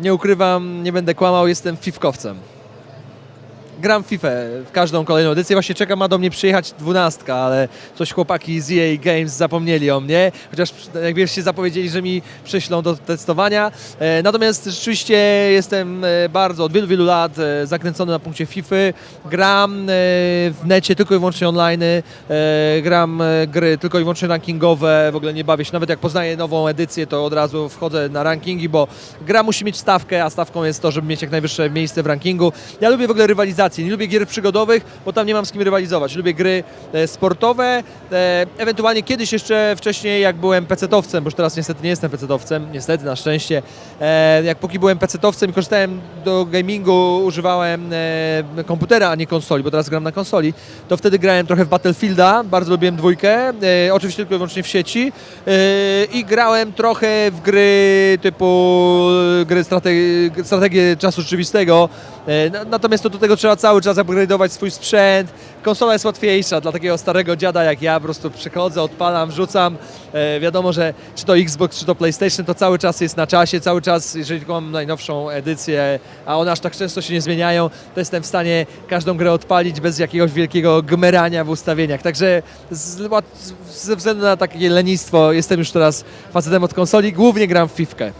Nie ukrywam, nie będę kłamał, jestem fifkowcem. Gram FIFA w każdą kolejną edycję. Właśnie czekam, ma do mnie przyjechać dwunastka, ale coś chłopaki z EA Games zapomnieli o mnie. Chociaż jak wiesz, się zapowiedzieli, że mi przyślą do testowania. E, natomiast rzeczywiście jestem e, bardzo od wielu, wielu lat e, zakręcony na punkcie FIFA. Gram w necie tylko i wyłącznie online. Gram gry tylko i wyłącznie rankingowe. W ogóle nie bawię się. Nawet jak poznaję nową edycję, to od razu wchodzę na rankingi, bo gra musi mieć stawkę, a stawką jest to, żeby mieć jak najwyższe miejsce w rankingu. Ja lubię w ogóle rywalizację. Nie lubię gier przygodowych, bo tam nie mam z kim rywalizować. Lubię gry e, sportowe, e, ewentualnie kiedyś jeszcze wcześniej, jak byłem pecetowcem, bo już teraz niestety nie jestem pecetowcem, niestety, na szczęście. E, jak póki byłem pecetowcem i korzystałem do gamingu, używałem komputera, a nie konsoli, bo teraz gram na konsoli, to wtedy grałem trochę w Battlefielda, bardzo lubiłem dwójkę, oczywiście tylko i wyłącznie w sieci. I grałem trochę w gry typu gry strategi strategie czasu rzeczywistego, na- natomiast to do tego trzeba cały czas upgrade'ować swój sprzęt. Konsola jest łatwiejsza dla takiego starego dziada jak ja, po prostu przychodzę, odpalam, wrzucam. E, wiadomo, że czy to Xbox, czy to PlayStation, to cały czas jest na czasie, cały czas, jeżeli tylko mam najnowszą edycję, a one aż tak często się nie zmieniają, to jestem w stanie każdą grę odpalić bez jakiegoś wielkiego gmerania w ustawieniach. Także z, ze względu na takie lenistwo jestem już teraz facetem od konsoli, głównie gram w fifkę.